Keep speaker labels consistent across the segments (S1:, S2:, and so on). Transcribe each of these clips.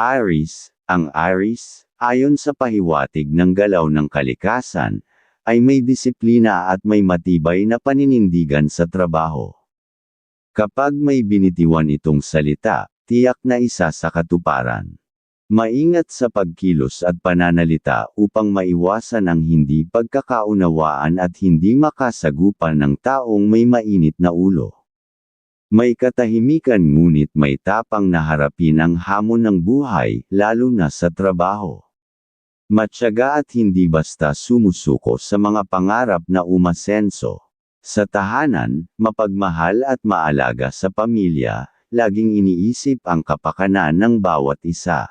S1: Aries, ang Aries, ayon sa pahiwatig ng galaw ng kalikasan, ay may disiplina at may matibay na paninindigan sa trabaho. Kapag may binitiwan itong salita, tiyak na isa sa katuparan. Maingat sa pagkilos at pananalita upang maiwasan ang hindi pagkakaunawaan at hindi makasagupan ng taong may mainit na ulo. May katahimikan ngunit may tapang na harapin ang hamon ng buhay, lalo na sa trabaho. Matyaga at hindi basta sumusuko sa mga pangarap na umasenso. Sa tahanan, mapagmahal at maalaga sa pamilya, laging iniisip ang kapakanan ng bawat isa.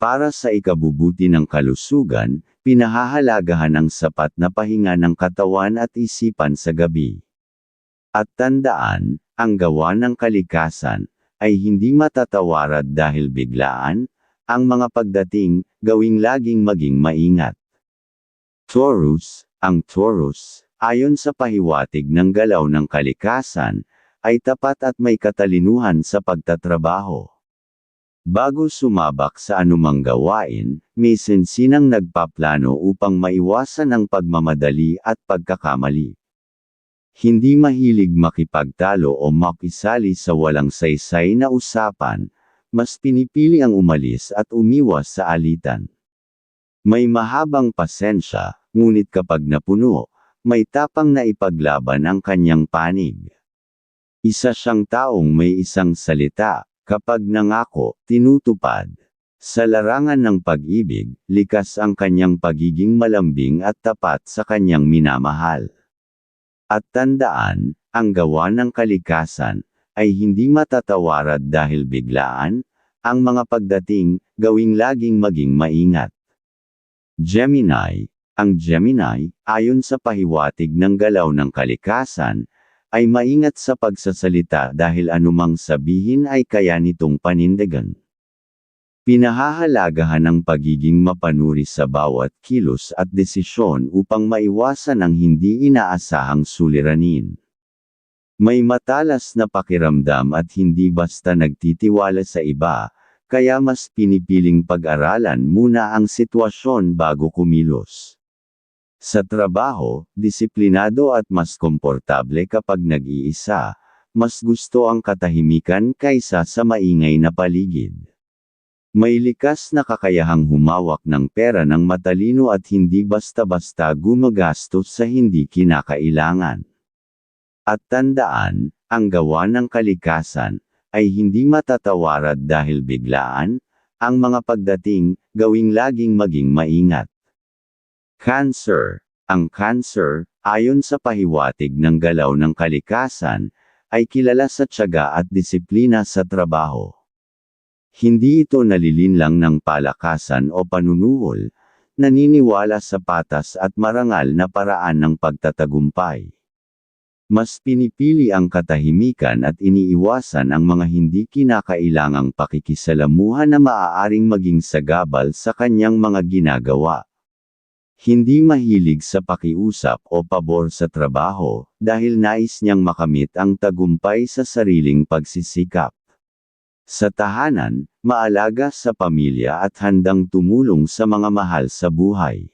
S1: Para sa ikabubuti ng kalusugan, pinahahalagahan ang sapat na pahinga ng katawan at isipan sa gabi. At tandaan, ang gawa ng kalikasan, ay hindi matatawarad dahil biglaan, ang mga pagdating, gawing laging maging maingat. Taurus, ang Taurus, ayon sa pahiwatig ng galaw ng kalikasan, ay tapat at may katalinuhan sa pagtatrabaho. Bago sumabak sa anumang gawain, may sensinang nagpaplano upang maiwasan ang pagmamadali at pagkakamali. Hindi mahilig makipagtalo o makisali sa walang saysay na usapan, mas pinipili ang umalis at umiwas sa alitan. May mahabang pasensya, ngunit kapag napuno, may tapang na ipaglaban ang kanyang panig. Isa siyang taong may isang salita, kapag nangako, tinutupad. Sa larangan ng pag-ibig, likas ang kanyang pagiging malambing at tapat sa kanyang minamahal. At tandaan, ang gawa ng kalikasan, ay hindi matatawarad dahil biglaan, ang mga pagdating, gawing laging maging maingat. Gemini, ang Gemini, ayon sa pahiwatig ng galaw ng kalikasan, ay maingat sa pagsasalita dahil anumang sabihin ay kaya nitong panindigan. Pinahahalagahan ang pagiging mapanuri sa bawat kilos at desisyon upang maiwasan ang hindi inaasahang suliranin. May matalas na pakiramdam at hindi basta nagtitiwala sa iba, kaya mas pinipiling pag-aralan muna ang sitwasyon bago kumilos. Sa trabaho, disiplinado at mas komportable kapag nag-iisa, mas gusto ang katahimikan kaysa sa maingay na paligid. May likas na kakayahang humawak ng pera ng matalino at hindi basta-basta gumagastos sa hindi kinakailangan. At tandaan, ang gawa ng kalikasan, ay hindi matatawarad dahil biglaan, ang mga pagdating, gawing laging maging maingat. Cancer, ang cancer, ayon sa pahiwatig ng galaw ng kalikasan, ay kilala sa tiyaga at disiplina sa trabaho. Hindi ito nalilinlang ng palakasan o panunuhol, naniniwala sa patas at marangal na paraan ng pagtatagumpay. Mas pinipili ang katahimikan at iniiwasan ang mga hindi kinakailangang pakikisalamuhan na maaaring maging sagabal sa kanyang mga ginagawa. Hindi mahilig sa pakiusap o pabor sa trabaho, dahil nais niyang makamit ang tagumpay sa sariling pagsisikap. Sa tahanan, maalaga sa pamilya at handang tumulong sa mga mahal sa buhay.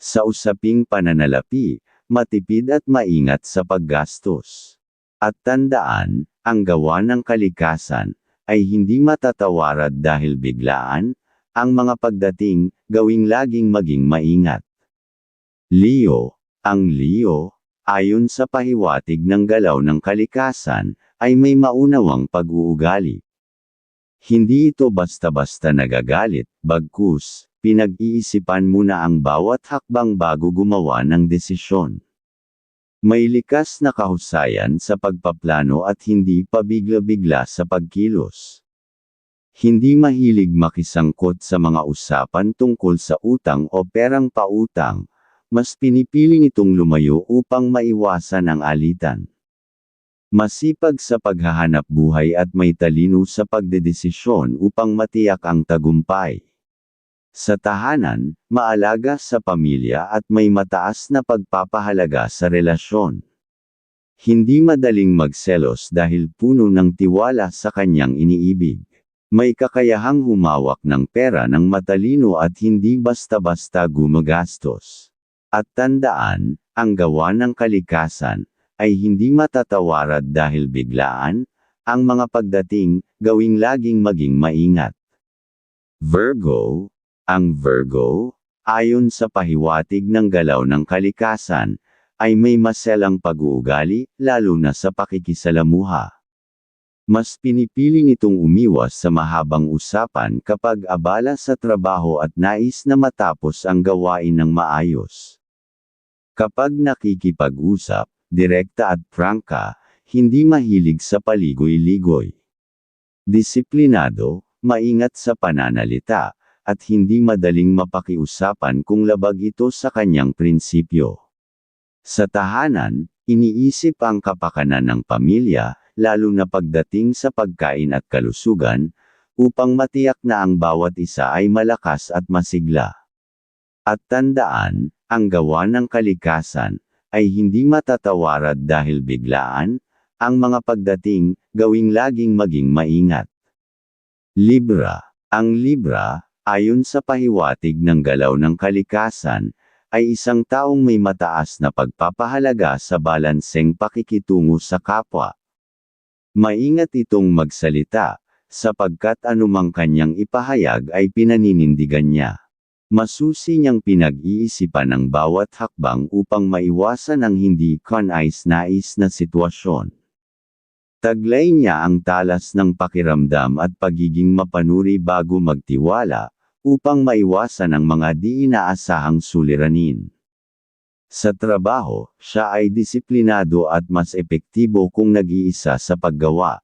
S1: Sa usaping pananalapi, matipid at maingat sa paggastos. At tandaan, ang gawa ng kalikasan, ay hindi matatawarad dahil biglaan, ang mga pagdating, gawing laging maging maingat. Leo, ang Leo, ayon sa pahiwatig ng galaw ng kalikasan, ay may maunawang pag-uugali. Hindi ito basta-basta nagagalit, bagkus, pinag-iisipan muna ang bawat hakbang bago gumawa ng desisyon. May likas na kahusayan sa pagpaplano at hindi pabigla-bigla sa pagkilos. Hindi mahilig makisangkot sa mga usapan tungkol sa utang o perang pautang, mas pinipili nitong lumayo upang maiwasan ang alitan. Masipag sa paghahanap buhay at may talino sa pagdedesisyon upang matiyak ang tagumpay. Sa tahanan, maalaga sa pamilya at may mataas na pagpapahalaga sa relasyon. Hindi madaling magselos dahil puno ng tiwala sa kanyang iniibig. May kakayahang humawak ng pera ng matalino at hindi basta-basta gumagastos. At tandaan, ang gawa ng kalikasan, ay hindi matatawarad dahil biglaan, ang mga pagdating, gawing laging maging maingat. Virgo, ang Virgo, ayon sa pahiwatig ng galaw ng kalikasan, ay may maselang pag-uugali, lalo na sa pakikisalamuha. Mas pinipili nitong umiwas sa mahabang usapan kapag abala sa trabaho at nais na matapos ang gawain ng maayos. Kapag nakikipag-usap, direkta at prangka, hindi mahilig sa paligoy-ligoy. Disiplinado, maingat sa pananalita, at hindi madaling mapakiusapan kung labag ito sa kanyang prinsipyo. Sa tahanan, iniisip ang kapakanan ng pamilya, lalo na pagdating sa pagkain at kalusugan, upang matiyak na ang bawat isa ay malakas at masigla. At tandaan, ang gawa ng kalikasan, ay hindi matatawarad dahil biglaan, ang mga pagdating, gawing laging maging maingat. Libra Ang Libra, ayon sa pahiwatig ng galaw ng kalikasan, ay isang taong may mataas na pagpapahalaga sa balanseng pakikitungo sa kapwa. Maingat itong magsalita, sapagkat anumang kanyang ipahayag ay pinaninindigan niya. Masusi niyang pinag-iisipan ang bawat hakbang upang maiwasan ang hindi kanais-nais na sitwasyon. Taglay niya ang talas ng pakiramdam at pagiging mapanuri bago magtiwala, upang maiwasan ang mga di inaasahang suliranin. Sa trabaho, siya ay disiplinado at mas epektibo kung nag-iisa sa paggawa.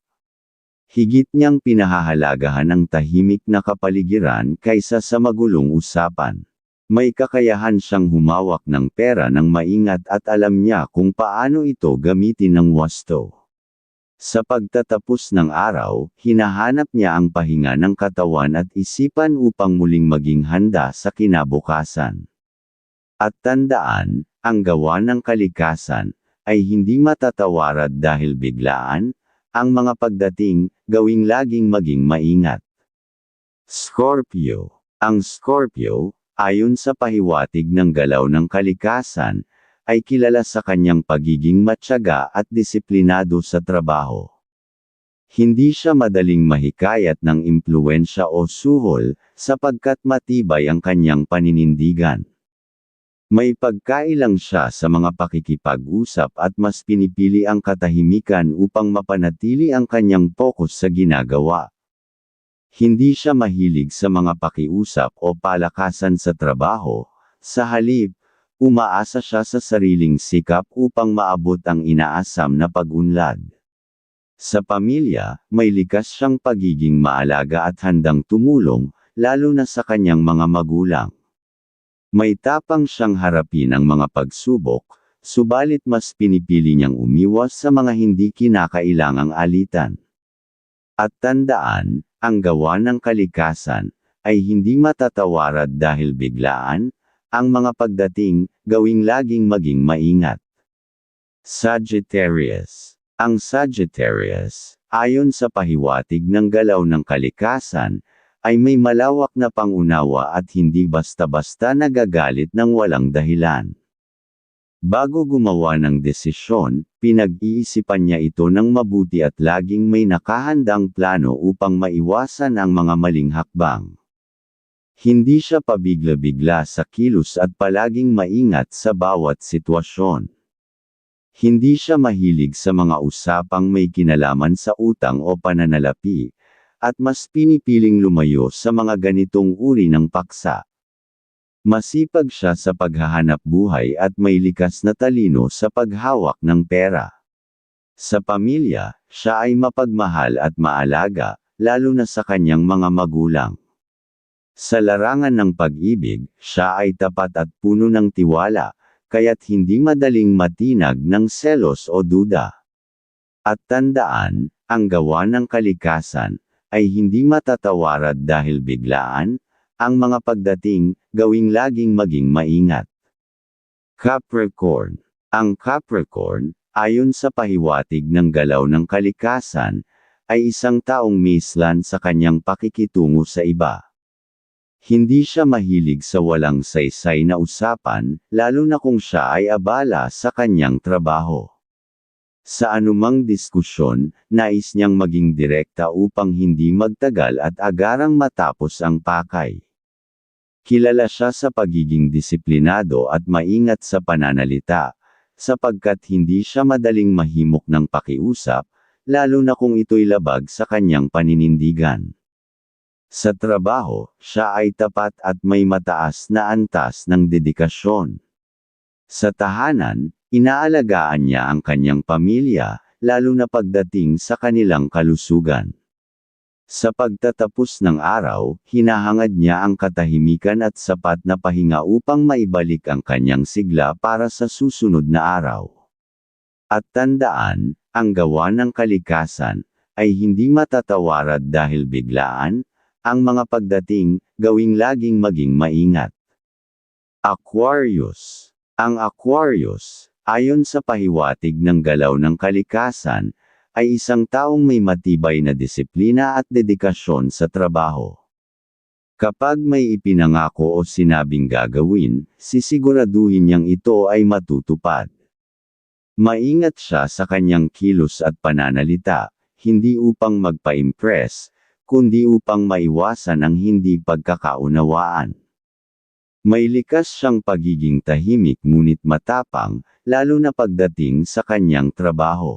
S1: Higit niyang pinahahalagahan ang tahimik na kapaligiran kaysa sa magulong usapan. May kakayahan siyang humawak ng pera ng maingat at alam niya kung paano ito gamitin ng wasto. Sa pagtatapos ng araw, hinahanap niya ang pahinga ng katawan at isipan upang muling maging handa sa kinabukasan. At tandaan, ang gawa ng kalikasan, ay hindi matatawarad dahil biglaan, ang mga pagdating, gawing laging maging maingat. Scorpio Ang Scorpio, ayon sa pahiwatig ng galaw ng kalikasan, ay kilala sa kanyang pagiging matyaga at disiplinado sa trabaho. Hindi siya madaling mahikayat ng impluensya o suhol, sapagkat matibay ang kanyang paninindigan. May pagkailang siya sa mga pakikipag-usap at mas pinipili ang katahimikan upang mapanatili ang kanyang focus sa ginagawa. Hindi siya mahilig sa mga pakiusap o palakasan sa trabaho, sa halip, umaasa siya sa sariling sikap upang maabot ang inaasam na pag-unlad. Sa pamilya, may likas siyang pagiging maalaga at handang tumulong, lalo na sa kanyang mga magulang. May tapang siyang harapin ang mga pagsubok, subalit mas pinipili niyang umiwas sa mga hindi kinakailangang alitan. At tandaan, ang gawa ng kalikasan, ay hindi matatawarad dahil biglaan, ang mga pagdating, gawing laging maging maingat. Sagittarius Ang Sagittarius, ayon sa pahiwatig ng galaw ng kalikasan, ay may malawak na pangunawa at hindi basta-basta nagagalit ng walang dahilan. Bago gumawa ng desisyon, pinag-iisipan niya ito ng mabuti at laging may nakahandang plano upang maiwasan ang mga maling hakbang. Hindi siya pabigla-bigla sa kilos at palaging maingat sa bawat sitwasyon. Hindi siya mahilig sa mga usapang may kinalaman sa utang o pananalapi, at mas pinipiling lumayo sa mga ganitong uri ng paksa. Masipag siya sa paghahanap buhay at may likas na talino sa paghawak ng pera. Sa pamilya, siya ay mapagmahal at maalaga, lalo na sa kanyang mga magulang. Sa larangan ng pag-ibig, siya ay tapat at puno ng tiwala, kaya't hindi madaling matinag ng selos o duda. At tandaan, ang gawa ng kalikasan, ay hindi matatawarad dahil biglaan, ang mga pagdating, gawing laging maging maingat. Capricorn Ang Capricorn, ayon sa pahiwatig ng galaw ng kalikasan, ay isang taong mislan sa kanyang pakikitungo sa iba. Hindi siya mahilig sa walang saysay na usapan, lalo na kung siya ay abala sa kanyang trabaho. Sa anumang diskusyon, nais niyang maging direkta upang hindi magtagal at agarang matapos ang pakay. Kilala siya sa pagiging disiplinado at maingat sa pananalita, sapagkat hindi siya madaling mahimok ng pakiusap, lalo na kung ito'y labag sa kanyang paninindigan. Sa trabaho, siya ay tapat at may mataas na antas ng dedikasyon. Sa tahanan, inaalagaan niya ang kanyang pamilya, lalo na pagdating sa kanilang kalusugan. Sa pagtatapos ng araw, hinahangad niya ang katahimikan at sapat na pahinga upang maibalik ang kanyang sigla para sa susunod na araw. At tandaan, ang gawa ng kalikasan, ay hindi matatawarad dahil biglaan, ang mga pagdating, gawing laging maging maingat. Aquarius Ang Aquarius, ayon sa pahiwatig ng galaw ng kalikasan, ay isang taong may matibay na disiplina at dedikasyon sa trabaho. Kapag may ipinangako o sinabing gagawin, sisiguraduhin niyang ito ay matutupad. Maingat siya sa kanyang kilos at pananalita, hindi upang magpa-impress, kundi upang maiwasan ang hindi pagkakaunawaan. May likas siyang pagiging tahimik ngunit matapang, lalo na pagdating sa kanyang trabaho.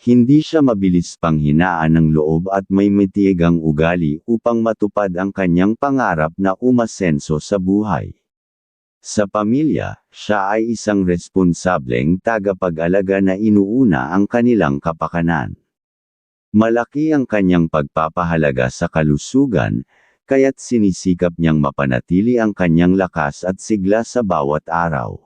S1: Hindi siya mabilis panghinaan ng loob at may matiyagang ugali upang matupad ang kanyang pangarap na umasenso sa buhay. Sa pamilya, siya ay isang responsableng tagapag-alaga na inuuna ang kanilang kapakanan. Malaki ang kanyang pagpapahalaga sa kalusugan, kaya't sinisikap niyang mapanatili ang kanyang lakas at sigla sa bawat araw.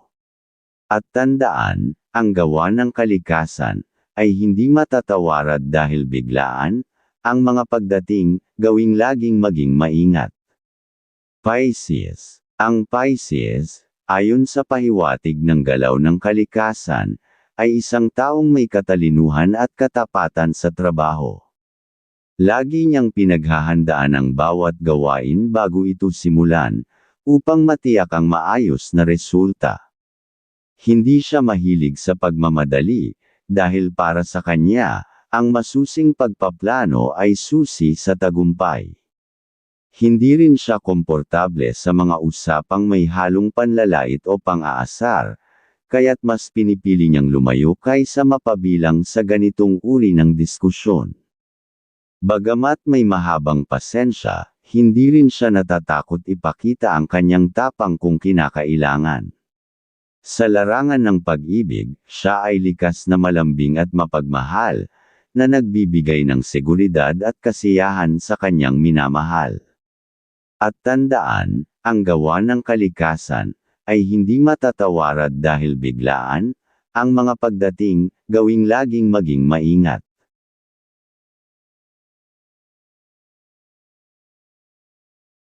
S1: At tandaan, ang gawa ng kalikasan, ay hindi matatawarad dahil biglaan, ang mga pagdating, gawing laging maging maingat. Pisces Ang Pisces, ayon sa pahiwatig ng galaw ng kalikasan, ay isang taong may katalinuhan at katapatan sa trabaho. Lagi niyang pinaghahandaan ang bawat gawain bago ito simulan, upang matiyak ang maayos na resulta. Hindi siya mahilig sa pagmamadali, dahil para sa kanya, ang masusing pagpaplano ay susi sa tagumpay. Hindi rin siya komportable sa mga usapang may halong panlalait o pang-aasar, kaya't mas pinipili niyang lumayo kaysa mapabilang sa ganitong uri ng diskusyon. Bagamat may mahabang pasensya, hindi rin siya natatakot ipakita ang kanyang tapang kung kinakailangan. Sa larangan ng pag-ibig, siya ay likas na malambing at mapagmahal, na nagbibigay ng seguridad at kasiyahan sa kanyang minamahal. At tandaan, ang gawa ng kalikasan, ay hindi matatawarad dahil biglaan, ang mga pagdating, gawing laging maging maingat.